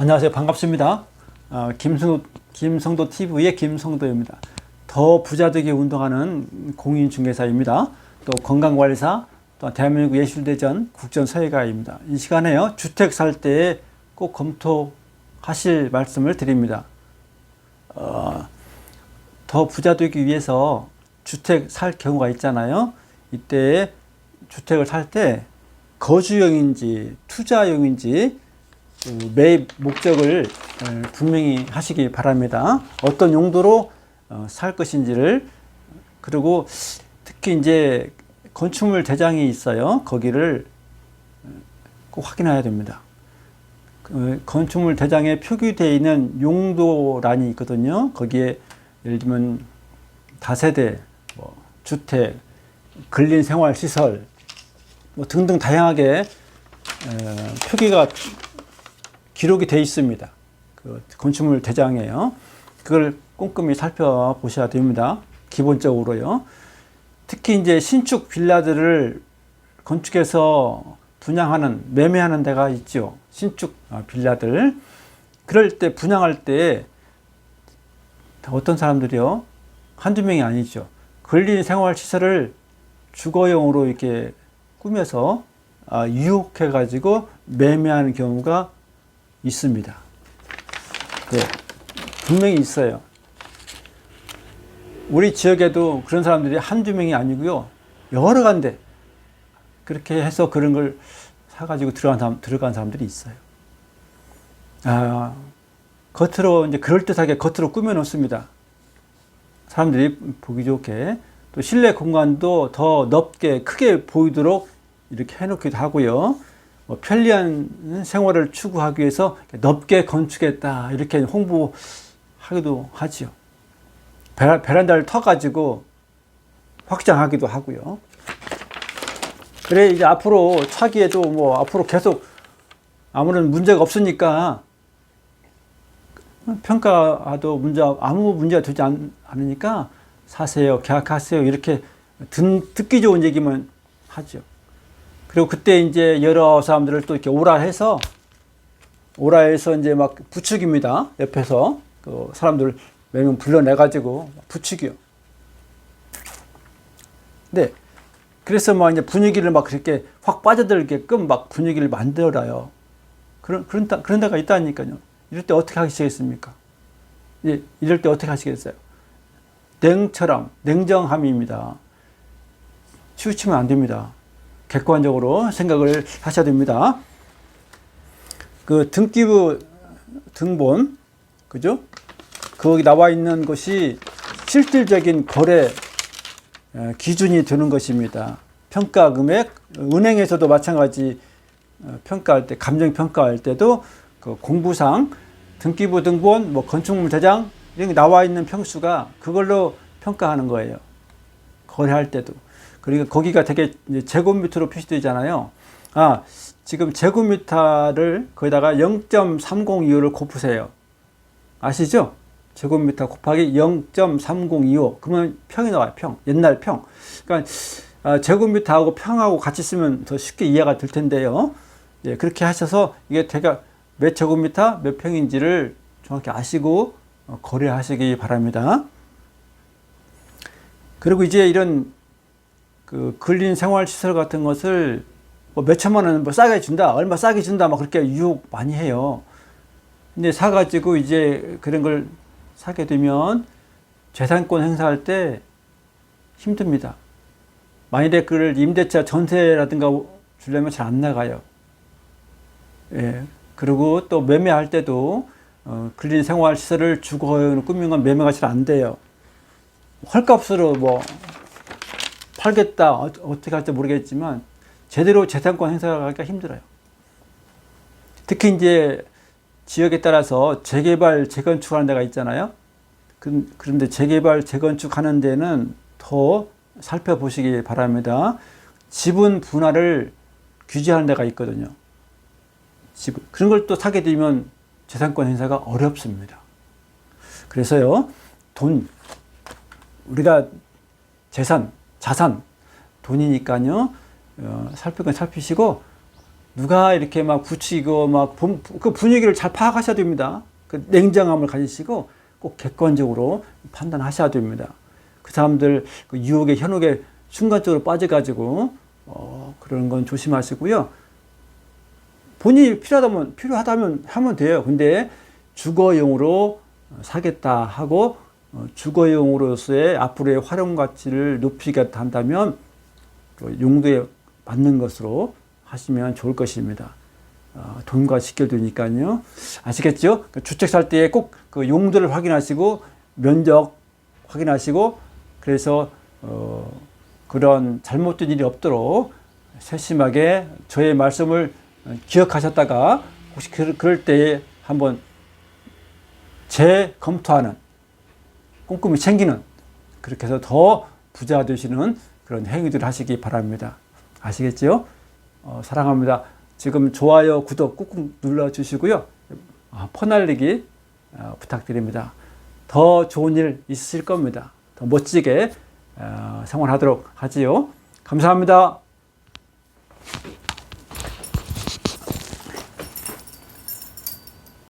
안녕하세요. 반갑습니다. 어, 김성도, 김성도 TV의 김성도입니다. 더 부자되게 운동하는 공인중개사입니다. 또 건강관리사, 또 대한민국 예술대전 국전서예가입니다. 이 시간에요. 주택 살 때 꼭 검토하실 말씀을 드립니다. 어, 더 부자되기 위해서 주택 살 경우가 있잖아요. 이때 주택을 살 때 거주용인지 투자용인지 그 매입 목적을 어, 분명히 하시기 바랍니다. 어떤 용도로 어, 살 것인지를 그리고 특히 이제 건축물 대장이 있어요. 거기를 어, 꼭 확인해야 됩니다. 그 건축물 대장에 표기되어 있는 용도란이 있거든요. 거기에 예를 들면 다세대, 뭐 주택, 근린 생활 시설 뭐 등등 다양하게 에, 표기가 기록이 돼 있습니다. 그 건축물 대장이에요. 그걸 꼼꼼히 살펴보셔야 됩니다. 기본적으로요. 특히 이제 신축 빌라들을 건축해서 분양하는 매매하는 데가 있죠. 신축 아, 빌라들. 그럴 때 분양할 때 어떤 사람들이요? 한두 명이 아니죠. 근린 생활 시설을 주거용으로 이렇게 꾸며서 아, 유혹해 가지고 매매하는 경우가 있습니다. 네, 분명히 있어요. 우리 지역에도 그런 사람들이 한두 명이 아니고요. 여러 간데 그렇게 해서 그런 걸 사가지고 들어간 사람, 들어간 사람들이 있어요. 아, 겉으로 이제 그럴듯하게 겉으로 꾸며 놓습니다. 사람들이 보기 좋게 또 실내 공간도 더 넓게 크게 보이도록 이렇게 해놓기도 하고요. 뭐 편리한 생활을 추구하기 위해서 넓게 건축했다 이렇게 홍보하기도 하지요. 베란다를 터가지고 확장하기도 하고요. 그래 이제 앞으로 차기에도 뭐 앞으로 계속 아무런 문제가 없으니까 평가도 문제 아무 문제가 되지 않, 않으니까 사세요 계약하세요 이렇게 듣, 듣기 좋은 얘기만 하죠. 그리고 그때 이제 여러 사람들을 또 이렇게 오라 해서 오라 해서 이제 막 부축입니다. 옆에서 그 사람들 몇 명 불러내 가지고 부축이요. 네. 그래서 막 이제 분위기를 막 그렇게 확 빠져들게끔 막 분위기를 만들어요. 그런 그런 다- 그런 데가 있다니까요. 이럴 때 어떻게 하시겠습니까? 예, 이럴 때 어떻게 하시겠어요? 냉처럼 냉정함입니다. 치우치면 안 됩니다. 객관적으로 생각을 하셔야 됩니다. 그 등기부 등본 그죠? 거기 나와 있는 것이 실질적인 거래 에, 기준이 되는 것입니다. 평가 금액 은행에서도 마찬가지 어, 평가할 때 감정 평가할 때도 그 공부상 등기부 등본 뭐 건축물 대장 이런 게 나와 있는 평수가 그걸로 평가하는 거예요. 거래할 때도. 그리고 거기가 되게 제곱미터로 표시되잖아요. 아, 지금 제곱미터를 거기다가 0.302호를 곱으세요. 아시죠? 제곱미터 곱하기 0.3025. 그러면 평이 나와요, 평. 옛날 평. 그러니까 아, 제곱미터하고 평하고 같이 쓰면 더 쉽게 이해가 될 텐데요. 예, 그렇게 하셔서 이게 대가 몇 제곱미터, 몇 평인지를 정확히 아시고 어, 거래하시기 바랍니다. 그리고 이제 이런 그 근린 생활 시설 같은 것을 뭐 몇천만 원 뭐 싸게 준다, 얼마 싸게 준다, 막 그렇게 유혹 많이 해요. 근데 사가지고 이제 그런 걸 사게 되면 재산권 행사할 때 힘듭니다. 만일에 그를 임대차 전세라든가 주려면 잘 안 나가요. 예. 그리고 또 매매할 때도 어, 근린 생활 시설을 주거용으로 꾸민 건 매매가 잘 안 돼요. 헐값으로 뭐 팔겠다 어, 어떻게 할지 모르겠지만 제대로 재산권 행사하기가 힘들어요. 특히 이제 지역에 따라서 재개발 재건축하는 데가 있잖아요. 그- 그런데 재개발 재건축하는 데는 더 살펴보시기 바랍니다. 지분 분할을 규제하는 데가 있거든요. 지분 그런 걸 또 사게 되면 재산권 행사가 어렵습니다. 그래서요 돈 우리가 재산 자산 돈이니까요 어, 살필 건 살피시고 누가 이렇게 막 붙이고 막 그 분위기를 잘 파악하셔야 됩니다. 그 냉정함을 가지시고 꼭 객관적으로 판단하셔야 됩니다. 그 사람들 그 유혹의 현혹에 순간적으로 빠져가지고 어, 그런 건 조심하시고요. 본인이 필요하다면 필요하다면 하면 돼요. 근데 주거용으로 사겠다 하고 어, 주거용으로서의 앞으로의 활용 가치를 높이겠다 한다면 그 용도에 맞는 것으로 하시면 좋을 것입니다. 어, 돈과 직결되니까요. 아시겠죠? 그 주택 살때꼭그 용도를 확인하시고 면적 확인하시고 그래서 어, 그런 잘못된 일이 없도록 세심하게 저의 말씀을 기억하셨다가 혹시 그- 그럴 때에 한번 재검토하는 꼼꼼히 챙기는 그렇게 해서 더 부자 되시는 그런 행위들을 하시기 바랍니다. 아시겠죠? 어, 사랑합니다. 지금 좋아요, 구독 꾹꾹 눌러주시고요. 아, 퍼날리기 어, 부탁드립니다. 더 좋은 일 있으실 겁니다. 더 멋지게 어, 생활하도록 하지요. 감사합니다.